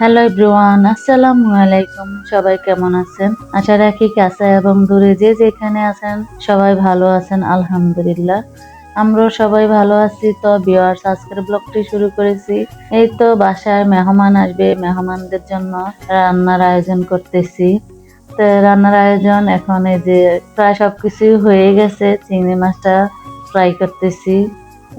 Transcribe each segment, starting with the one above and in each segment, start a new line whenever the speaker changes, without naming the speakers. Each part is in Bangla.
হ্যালো এভরিওয়ান আসসালামু আলাইকুম সবাই কেমন আছেন? আশা রাখি কাছে এবং দূরে যে যেখানে আছেন, সবাই ভালো আছেন, আলহামদুলিল্লাহ। আমরাও সবাই ভালো আছি। তো ভিউয়ার্স আজকের ব্লগটি শুরু করেছি। এই তো বাসায় মেহমান আসবে। মেহমানদের জন্য রান্নার আয়োজন করতেছি। তো রান্নার আয়োজন এখন এই যে প্রায় সবকিছুই হয়ে গেছে। চিংড়ি মাছটা ফ্রাই করতেছি।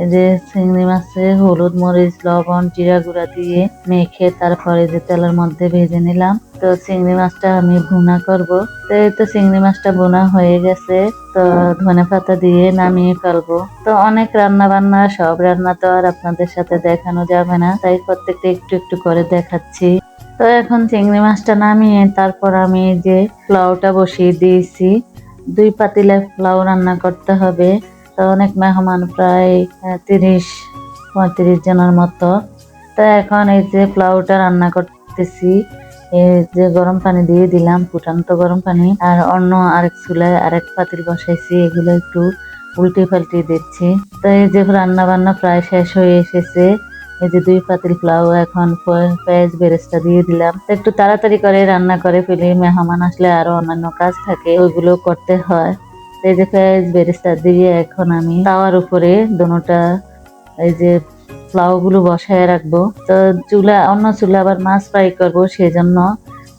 এই যে চিংড়ি মাছে হলুদ, মরিচ, লবণ, জিরা গুঁড়া দিয়ে মেখে তারপরে যে তেলের মধ্যে ভেজে নিলাম। তো চিংড়ি মাছটা আমি ভুনা করব। তো এই তো চিংড়ি মাছটা বোনা হয়ে গেছে। তো ধনে পাতা দিয়ে নামিয়ে ফেলব। তো অনেক রান্না বান্না সব রান্না তো আর আপনাদের সাথে দেখানো যাবে না, তাই প্রত্যেকটা একটু একটু করে দেখাচ্ছি। তো এখন চিংড়ি মাছটা নামিয়ে তারপর আমি যে পোলাওটা বসিয়ে দিয়েছি। দুই পাতিলে পোলাও রান্না করতে হবে। তো অনেক মেহমান প্রায় তিরিশ, পঁয়ত্রিশ জনের মতো। তা এখন এই যে পোলাওটা রান্না করতেছি, এই যে গরম পানি দিয়ে দিলাম, ফুটান্ত গরম পানি, আর অন্য আরেক চুলায় আরেক পাতিল বসাইছি, এগুলো একটু উল্টে পাল্টে দিচ্ছি। তো এই যে রান্না বান্না প্রায় শেষ হয়ে এসেছে। এই যে দুই পাতিল পোলাও এখন পেঁয়াজ বেরেস্তা দিয়ে দিলাম। একটু তাড়াতাড়ি করে রান্না করে ফেলি, মেহমান আসলে আরও অন্যান্য কাজ থাকে, ওইগুলো করতে হয়। এই যে পেঁয়াজ বেরেস্তা দিয়ে এখন আমি তাওয়ার উপরে দোনোটা এই যে গুলো বসায় রাখব। তো চুলা, অন্য চুলা আবার মাছ ফ্রাই করব সেই জন্য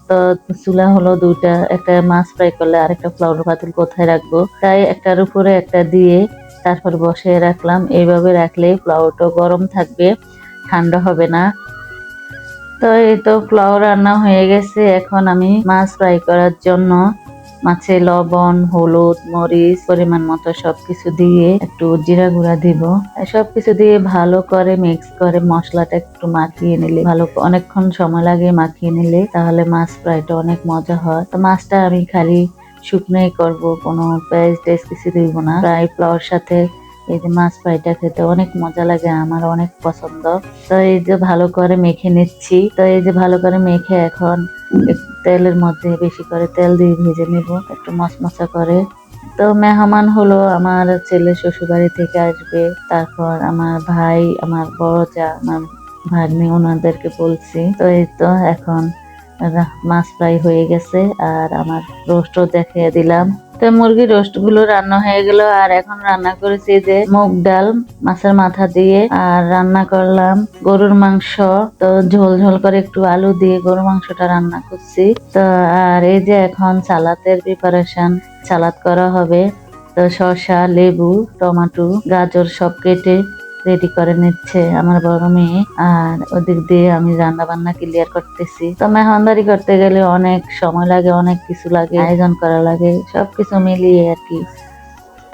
তো চুলা হলো দুইটা, একটা মাছ ফ্রাই করলে আরেকটা ফ্লাওয়ার পাতিল কোথায় রাখব? তাই একটার উপরে একটা দিয়ে তারপর বসিয়ে রাখলাম। এইভাবে রাখলে পোলাওটা গরম থাকবে, ঠান্ডা হবে না। তো এই তো পোলাও রান্না হয়ে গেছে। এখন আমি মাছ ফ্রাই করার জন্য মাছে লবণ, হলুদ, মরিচ পরিমাণ মতো সবকিছু দিয়ে একটু জিরা গুঁড়া দিব। সবকিছু দিয়ে ভালো করে মিক্স করে মশলাটা একটু মাখিয়ে নিলে ভালো অনেকক্ষণ সময় লাগে মাখিয়ে নিলে, তাহলে মাছ ফ্রাইটা অনেক মজা হয়। তো মাছটা আমি খালি শুকনোই করব, কোনো পেঁয়াজ টেস্ট কিছু দিব না। ফ্রাই ফ্লাওয়ার সাথে এই যে মাছ ফ্রাইটা খেতে অনেক মজা লাগে, আমার অনেক পছন্দ। তো এই যে ভালো করে মেখে নিচ্ছি। তো এই যে ভালো করে মেখে এখন তেলের মধ্যে বেশি করে তেল দিয়ে ভেজে নেব, একটু মশমশা করে। তো মেহমান হলো আমার ছেলে শ্বশুরবাড়ি থেকে আসবে। তারপর আমার ভাই, আমার বড় যা, আমার ভাগ্নি, ওনাদেরকে বলছি। তো এই তো এখন মাছ ফ্রাই হয়ে গেছে, আর আমার রোস্টও দেখিয়ে দিলাম। তো মুরগির রোস্টগুলো রান্না হয়ে গেল, আর এখন রান্না করেছি যে মুগ ডাল, মাছের মাথা দিয়ে, আর রান্না করলাম গরুর মাংস। তো ঝোল ঝোল করে একটু আলু দিয়ে গরুর মাংসটা রান্না করছি। তো আর এই যে এখন সালাতের প্রিপারেশন সালাদ করা হবে। তো শসা, লেবু, টমাটো, গাজর সব কেটে রেডি করে নিচ্ছে আমার বড় মেয়ে। আর ওদিক দিয়ে আমি রান্না বান্না ক্লিয়ার করতেছি। তো মেহমানদারি করতে গেলে অনেক সময় লাগে, অনেক কিছু লাগে, আয়োজন করা লাগে, সবকিছু মিলিয়ে আর কি।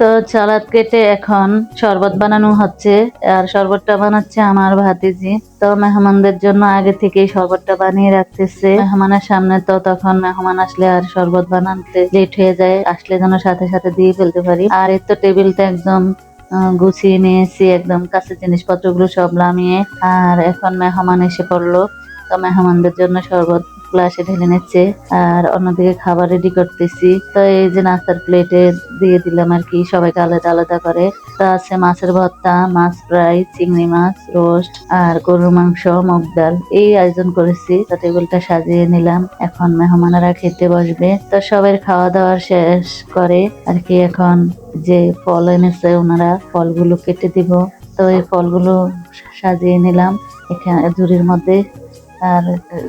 তো সালাদ কেটে এখন শরবত বানানো হচ্ছে। আর শরবতটা বানাচ্ছে আমার ভাতিজি। তো মেহমানদের জন্য আগে থেকেই শরবতটা বানিয়ে রাখতেছে। মেহমানের সামনে তো তখন মেহমান আসলে আর শরবত বানাতে লেট হয়ে যায়। আসলে যেন সাথে সাথে দিয়ে ফেলতে পারি। আর এর তো টেবিলটা একদম গুছিয়ে নিয়েছি একদম কাছের জিনিসপত্রগুলো সব নামিয়ে। আর এখন মেহমান এসে পড়ল। তো মেহমানদের জন্য শরবত গ্লাসে ঢেলে নিচ্ছে, আর অন্যদিকে খাবার রেডি করতেছি। তো এই যে নাস্তার প্লেটে দিয়ে দিলাম আর কি, সবাইকে আলাদা আলাদা করে। তো আছে মাছের ভর্তা, মাছ ফ্রাই, চিংড়ি মাছ, রোস্ট, আর গরুর মাংস, মুগ ডাল। এই আয়োজন করেছি, তো টেবিলটা সাজিয়ে নিলাম। এখন মেহমানেরা খেতে বসবে। তো সবাই খাওয়া দাওয়া শেষ করে আর কি, এখন যে ফল এনেছে ওনারা, ফলগুলো কেটে দিব। তো এই ফলগুলো সাজিয়ে নিলাম। এখানে ঝুড়ির মধ্যে আর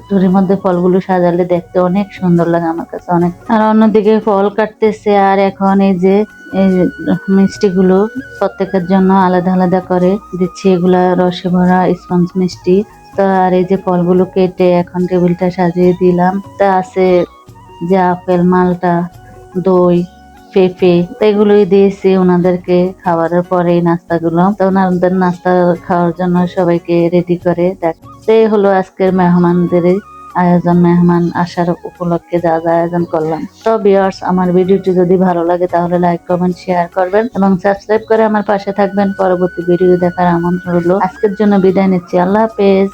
ঝুড়ির মধ্যে ফলগুলো সাজালে দেখতে অনেক সুন্দর লাগে আমার কাছে, অনেক। আর অন্যদিকে ফল কাটতেছে, আর এখন এই যে, এই মিষ্টিগুলো প্রত্যেকের জন্য আলাদা আলাদা করে দিচ্ছি, এগুলা রসে ভরা স্পঞ্জ মিষ্টি। তো আর এই যে ফলগুলো কেটে এখন টেবিলটা সাজিয়ে দিলাম। তা আছে যে আপেল, মালটা, দই, পেঁপে, তো এগুলোই দিয়েছি ওনাদেরকে খাবারের পরে নাস্তাগুলো। তো ওনাদের নাস্তা খাওয়ার জন্য সবাইকে রেডি করে দেখ তো এই হলো আজকের মেহমানদের আয়োজন, মেহমান আসার উপলক্ষে যা যা আয়োজন করলাম। তো বিয়ার্স আমার ভিডিওটি যদি ভালো লাগে তাহলে লাইক কমেন্ট শেয়ার করবেন এবং সাবস্ক্রাইব করে আমার পাশে থাকবেন। পরবর্তী ভিডিও দেখার আমন্ত্রণ হলো আজকের জন্য বিদায় নিচ্ছি। আল্লাহ হাফেজ।